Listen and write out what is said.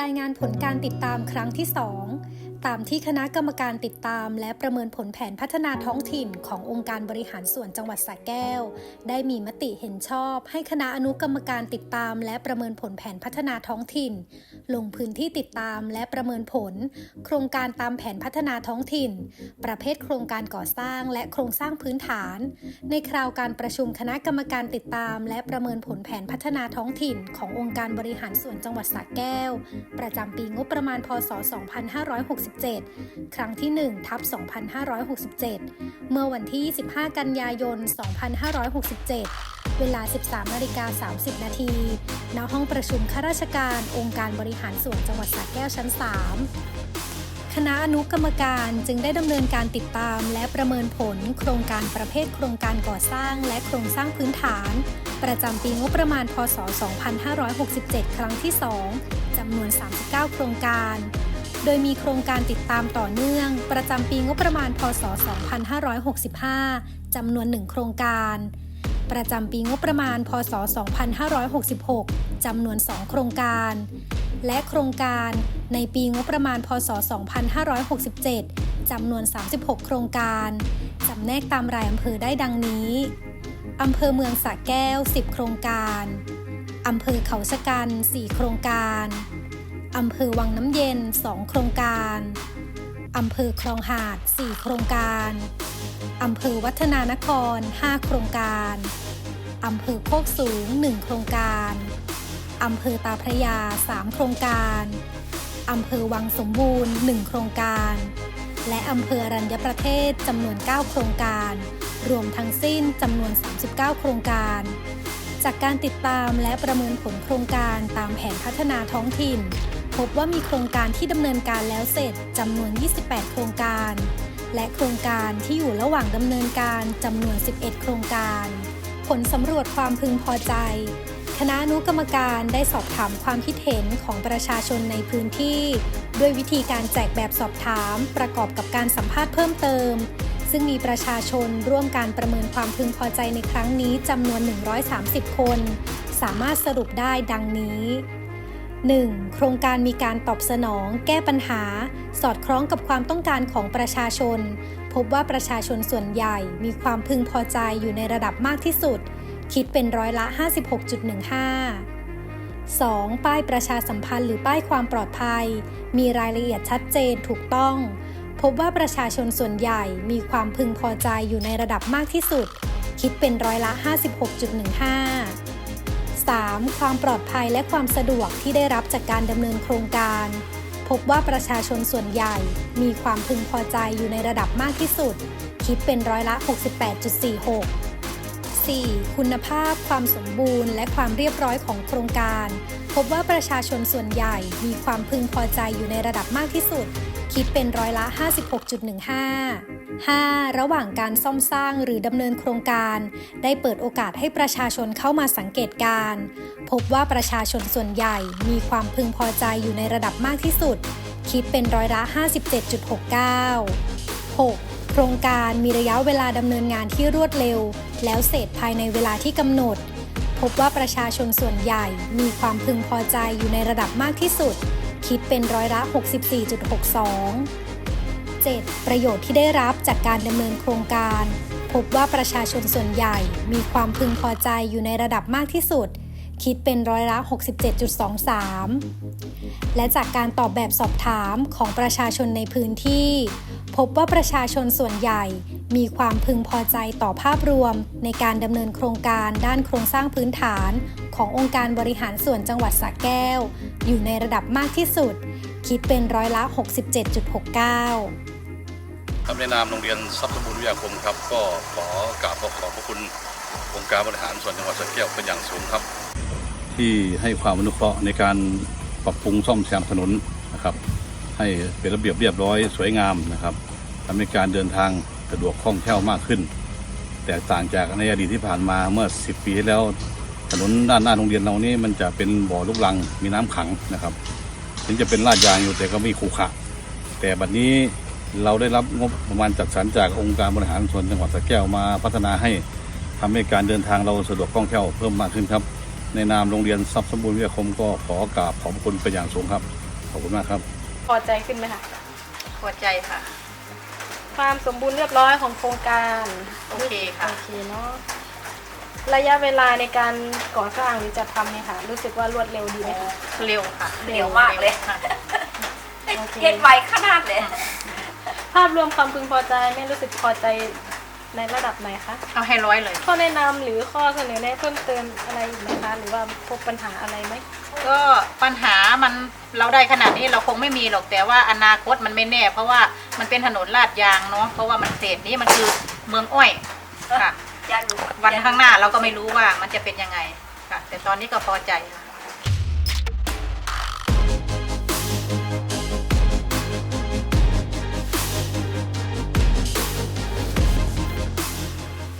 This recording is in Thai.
รายงานผลการติดตามครั้งที่ 2 ตามที่คณะกรรมการติดตาม และประเมินผลแผนพัฒนาท้องถิ่นขององค์การบริหารส่วนจังหวัดสระแก้ว ได้มีมติเห็นชอบ ให้คณะอนุกรรมการติดตาม และประเมินผลแผนพัฒนาท้องถิ่น ลงพื้นที่ติดตามและประเมินผล โครงการตามแผนพัฒนาท้องถิ่น ประเภทโครงการก่อสร้างและโครงสร้างพื้นฐาน ในคราวการประชุมคณะกรรมการติดตาม และประเมินผลแผนพัฒนาท้องถิ่น ขององค์การบริหารส่วนจังหวัดสระแก้ว ประจำปีงบประมาณพศ 2563 2567 ครั้งที่1ทับ2567 เมื่อวันที่ 25 กันยายน 2567 เวลา 13นาฬิกา30 นาทีณห้องประชุมข้าราชการองค์การบริหารส่วนจังหวัดสระแก้วชั้น 3คณะอนุกรรมการจึงได้ดำเนินการติดตามและประเมินผลโครงการประเภทโครงการก่อสร้างและโครงสร้างพื้นฐาน ประจำปีงบประมาณ พศ 2567 ครั้งที่ 2จำนวน 39 โครงการ โดยมีโครงการติดตามต่อเนื่อง ประจำปีงบประมาณ พศ 2565 จำนวน 1 โครงการ ประจำปีงบประมาณ พศ 2566 จำนวน 2 โครงการ และโครงการในปีงบประมาณ พศ 2567 จำนวน 36 โครงการ จำแนกตามรายอำเภอได้ดังนี้ อำเภอเมืองสระแก้ว 10 โครงการ อำเภอเขาชะกัน 4 โครงการ อำเภอวังน้ำเย็น 2 โครงการ อำเภอคลองหาด 4 โครงการ อำเภอวัฒนานคร 5 โครงการ อำเภอโคกสูง 1 โครงการ อำเภอตาพระยา 3 โครงการ อำเภอวังสมบูรณ์ 1 โครงการ และอำเภออรัญญประเทศจำนวน 9 โครงการ รวมทั้งสิ้นจำนวน 39 โครงการจากการติดตามและประเมินผลโครงการตามแผนพัฒนาท้องถิ่น พบว่ามีโครงการที่ดำเนินการแล้วเสร็จจำนวน 28 โครงการ และโครงการที่อยู่ระหว่างดำเนินการจำนวน 11 โครงการ ผลสำรวจความพึงพอใจ คณะอนุกรรมการได้สอบถามความคิดเห็นของประชาชนในพื้นที่ ด้วยวิธีการแจกแบบสอบถามประกอบกับการสัมภาษณ์เพิ่มเติม ซึ่งมีประชาชนร่วมการประเมินความพึงพอใจในครั้งนี้จำนวน 130 คน สามารถสรุปได้ดังนี้ 1. โครงการมีการตอบสนอง แก้ปัญหา สอดคล้องกับความต้องการของประชาชน พบว่าประชาชนส่วนใหญ่มีความพึงพอใจอยู่ในระดับมากที่สุด คิดเป็นร้อยละ 56.15 2. ป้ายประชาสัมพันธ์หรือป้ายความปลอดภัย มีรายละเอียดชัดเจนถูกต้อง พบว่าประชาชนส่วนใหญ่มีความพึงพอใจอยู่ในระดับมากที่สุด คิดเป็นร้อยละ 56.15 3. ความปลอดภัยและความสะดวกที่ได้รับจากการดำเนินโครงการ พบว่าประชาชนส่วนใหญ่ มีความพึงพอใจอยู่ในระดับมากที่สุด คิดเป็นร้อยละ 68.46 4. คุณภาพ ความสมบูรณ์ และความเรียบร้อยของโครงการ พบว่าประชาชนส่วนใหญ่มีความพึงพอใจอยู่ในระดับมากที่สุด คิดเป็นร้อยละ 56.15 5. ระหว่างการซ่อมสร้างหรือดำเนินโครงการ ได้เปิดโอกาสให้ประชาชนเข้ามาสังเกตการ พบว่าประชาชนส่วนใหญ่มีความพึงพอใจอยู่ในระดับมากที่สุด คิดเป็นร้อยละ 57.69 6. โครงการมีระยะเวลาดำเนินงานที่รวดเร็ว แล้วเสร็จภายในเวลาที่กำหนด พบว่าประชาชนส่วนใหญ่มีความพึงพอใจอยู่ในระดับมากที่สุด คิดเป็นร้อยละ 64.62 7. ประโยชน์ที่ได้รับจากการดำเนินโครงการ พบว่าประชาชนส่วนใหญ่มีความพึงพอใจอยู่ในระดับมากที่สุด คิดเป็นร้อยละ 67.23 และจากการตอบแบบสอบถามของประชาชนในพื้นที่ พบว่าประชาชนส่วนใหญ่ มีความพึงพอใจต่อภาพรวม ในการดำเนินโครงการด้านโครงสร้างพื้นฐาน ขององค์การบริหารส่วนจังหวัดสระแก้ว อยู่ในระดับมากที่สุด คิดเป็นร้อยละ 67.69ครับในนามโรงเรียนทรัพย์สมบูรณ์วิทยาคมครับ ก็ขอกราบขอขอบพระคุณองค์การบริหารส่วนจังหวัดสระแก้วเป็นอย่างสูงครับ ที่ให้ความอนุเคราะห์ในการปรับปรุงซ่อมแซมถนนนะครับ ให้เป็นระเบียบเรียบร้อยสวยงามนะครับทำให้การเดินทางสะดวกคล่องแคล่วมากขึ้น แตกต่างจากในอดีตที่ผ่านมาเมื่อ 10 ปีที่แล้ว ถนนด้านหน้าโรงเรียนเรานี่มันจะเป็นบ่อลูกรังมีน้ำขังนะครับถึงจะเป็นลาดยางอยู่แต่ก็ไม่ขรุขระแต่บัดนี้เราได้รับงบประมาณจัดสรรจากองค์การบริหารส่วนจังหวัดสระแก้วมาพัฒนาให้ทำให้การเดินทางเราสะดวกคล่องแคล่วเพิ่มมากขึ้นครับ ในนามโรงเรียนทรัพย์สมบูรณ์วิทยาคมก็ขอกราบขอบคุณเป็นอย่างสูงครับ ขอบคุณมากครับ พอใจขึ้นไหมคะ พอใจค่ะ ความสมบูรณ์เรียบร้อยของโครงการโอเคค่ะ โอเคเนาะ ระยะเวลาในการก่อสร้างหรือจัดทำเนี่ยค่ะ รู้สึกว่ารวดเร็วดีไหมคะ เร็วค่ะเร็เร็ววมากเลย ค่ะโอเคเฮ็ดไวขนาดเลย ภาพรวมความพึงพอใจไม่รู้สึกพอใจในระดับไหนคะ เอาให้ร้อยเลย ข้อแนะนำหรือข้อเสนอแนะเพิ่มเติมอะไรอีกไหมคะ หรือว่าพบปัญหาอะไรไหม ก็ปัญหามันเราได้ขนาดนี้เราคงไม่มีหรอกแต่ว่าอนาคตมันไม่แน่ เพราะว่ามันเป็นถนนลาดยางเนาะเพราะว่ามันเศษนี้มันคือเมืองอ้อยค่ะยันวันข้างหน้าเราก็ไม่รู้ว่ามันจะเป็นยังไงค่ะ แต่ตอนนี้ก็พอใจค่ะ